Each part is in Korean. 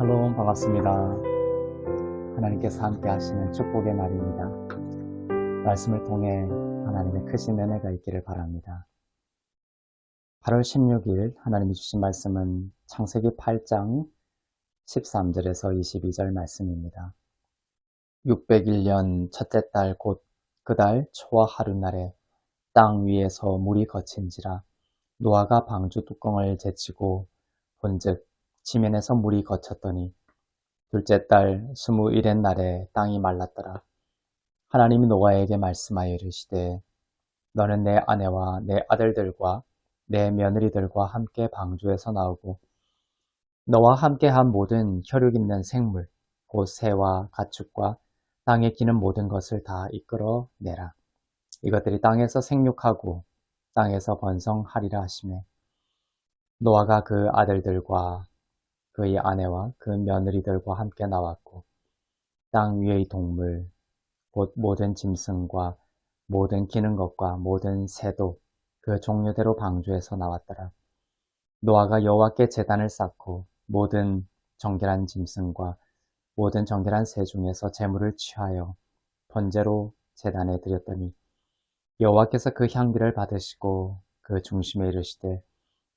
샬롬 반갑습니다. 하나님께서 함께 하시는 축복의 날입니다. 말씀을 통해 하나님의 크신 은혜가 있기를 바랍니다. 8월 16일 하나님이 주신 말씀은 창세기 8장 13절에서 22절 말씀입니다. 601년 첫째 달 곧 그달 초와 하루 날에 땅 위에서 물이 거친지라 노아가 방주 뚜껑을 제치고 본즉 지면에서 물이 거쳤더니 둘째 달 스무일의 날에 땅이 말랐더라. 하나님이 노아에게 말씀하여 이르시되 너는 내 아내와 내 아들들과 내 며느리들과 함께 방주에서 나오고 너와 함께한 모든 혈육 있는 생물 곧 새와 가축과 땅에 기는 모든 것을 다 이끌어 내라. 이것들이 땅에서 생육하고 땅에서 번성하리라 하시매 노아가 그 아들들과 그의 아내와 그 며느리들과 함께 나왔고 땅 위의 동물 곧 모든 짐승과 모든 기는 것과 모든 새도 그 종류대로 방주에서 나왔더라. 노아가 여호와께 제단을 쌓고 모든 정결한 짐승과 모든 정결한 새 중에서 제물을 취하여 번제로 제단에 드렸더니 여호와께서 그 향기를 받으시고 그 중심에 이르시되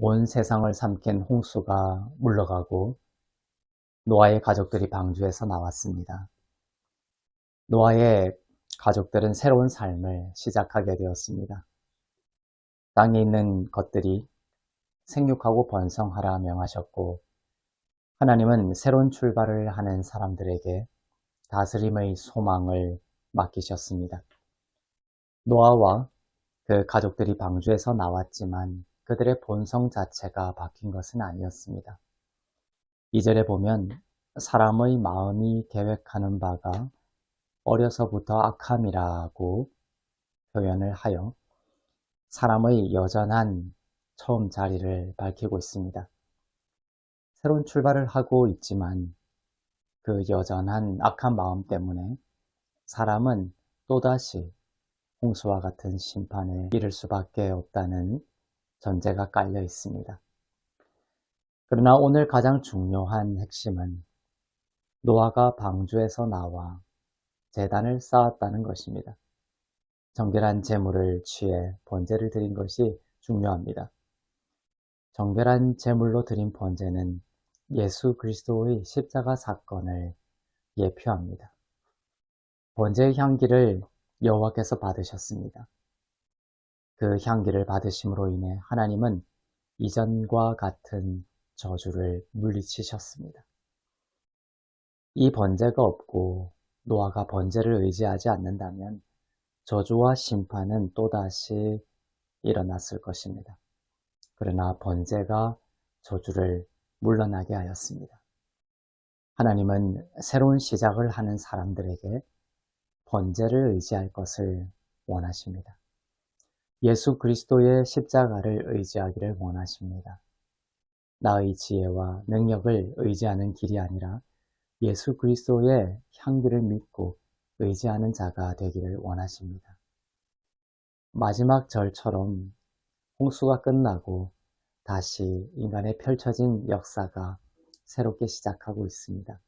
온 세상을 삼킨 홍수가 물러가고 노아의 가족들이 방주에서 나왔습니다. 노아의 가족들은 새로운 삶을 시작하게 되었습니다. 땅에 있는 것들이 생육하고 번성하라 명하셨고 하나님은 새로운 출발을 하는 사람들에게 다스림의 소망을 맡기셨습니다. 노아와 그 가족들이 방주에서 나왔지만 그들의 본성 자체가 바뀐 것은 아니었습니다. 이절에 보면 사람의 마음이 계획하는 바가 어려서부터 악함이라고 표현을 하여 사람의 여전한 처음 자리를 밝히고 있습니다. 새로운 출발을 하고 있지만 그 여전한 악한 마음 때문에 사람은 또다시 홍수와 같은 심판에 이를 수밖에 없다는 전제가 깔려 있습니다. 그러나 오늘 가장 중요한 핵심은 노아가 방주에서 나와 재단을 쌓았다는 것입니다. 정결한 재물을 취해 번제를 드린 것이 중요합니다. 정결한 재물로 드린 번제는 예수 그리스도의 십자가 사건을 예표합니다. 번제의 향기를 여호와께서 받으셨습니다. 그 향기를 받으심으로 인해 하나님은 이전과 같은 저주를 물리치셨습니다. 이 번제가 없고 노아가 번제를 의지하지 않는다면 저주와 심판은 또다시 일어났을 것입니다. 그러나 번제가 저주를 물러나게 하였습니다. 하나님은 새로운 시작을 하는 사람들에게 번제를 의지할 것을 원하십니다. 예수 그리스도의 십자가를 의지하기를 원하십니다. 나의 지혜와 능력을 의지하는 길이 아니라 예수 그리스도의 향기를 믿고 의지하는 자가 되기를 원하십니다. 마지막 절처럼 홍수가 끝나고 다시 인간의 펼쳐진 역사가 새롭게 시작하고 있습니다.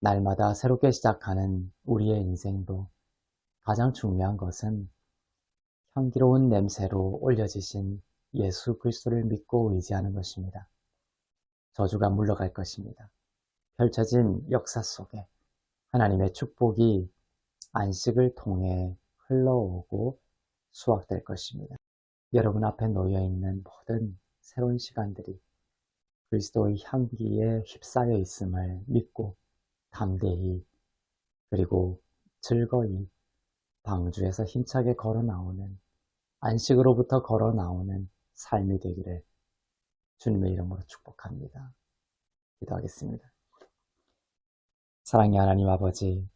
날마다 새롭게 시작하는 우리의 인생도 가장 중요한 것은 향기로운 냄새로 올려지신 예수 그리스도를 믿고 의지하는 것입니다. 저주가 물러갈 것입니다. 펼쳐진 역사 속에 하나님의 축복이 안식을 통해 흘러오고 수확될 것입니다. 여러분 앞에 놓여 있는 모든 새로운 시간들이 그리스도의 향기에 휩싸여 있음을 믿고 담대히 그리고 즐거이 방주에서 힘차게 걸어 나오는 안식으로부터 걸어 나오는 삶이 되기를 주님의 이름으로 축복합니다. 기도하겠습니다. 사랑의 하나님 아버지,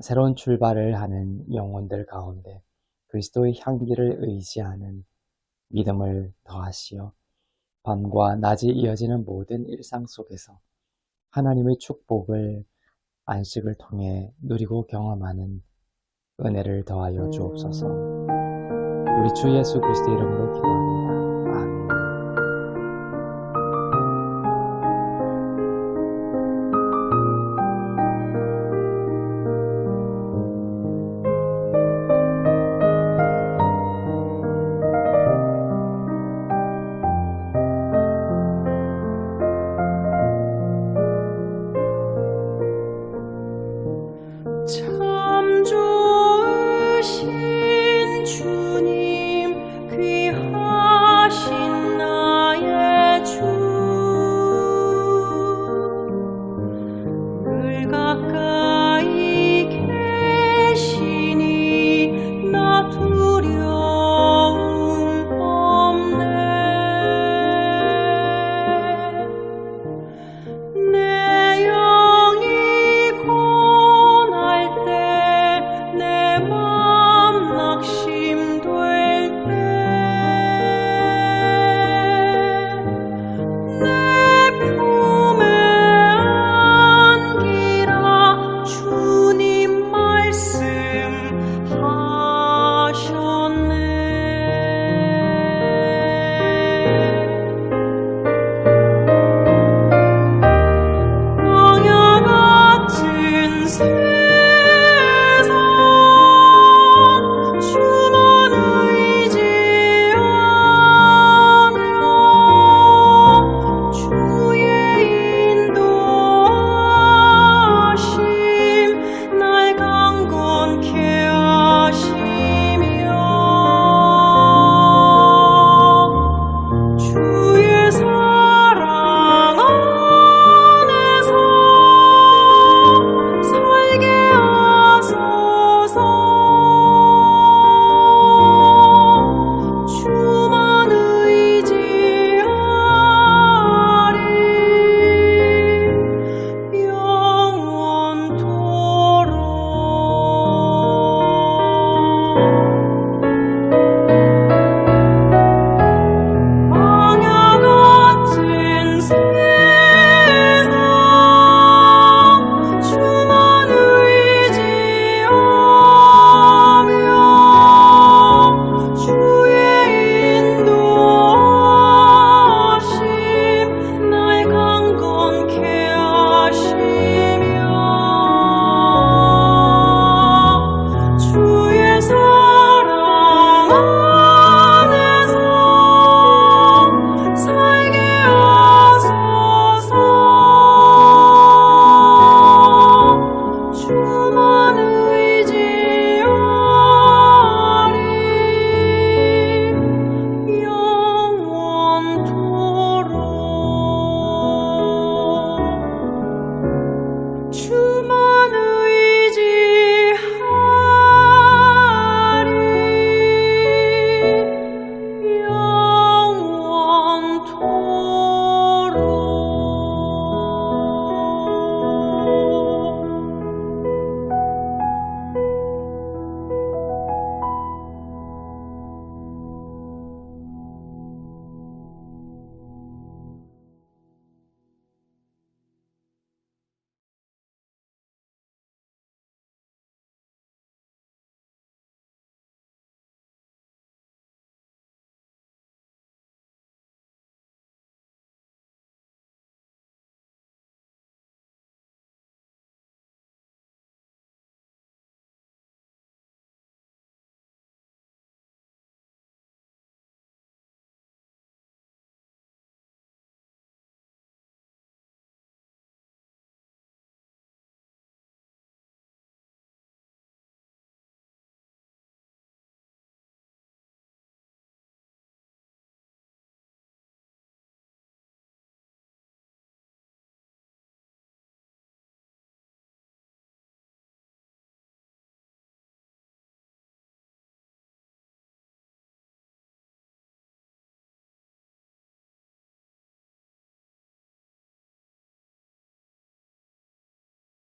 새로운 출발을 하는 영혼들 가운데 그리스도의 향기를 의지하는 믿음을 더하시어 밤과 낮이 이어지는 모든 일상 속에서 하나님의 축복을 안식을 통해 누리고 경험하는 은혜를 더하여 주옵소서. 우리 주 예수 그리스도 이름으로 기도합니다.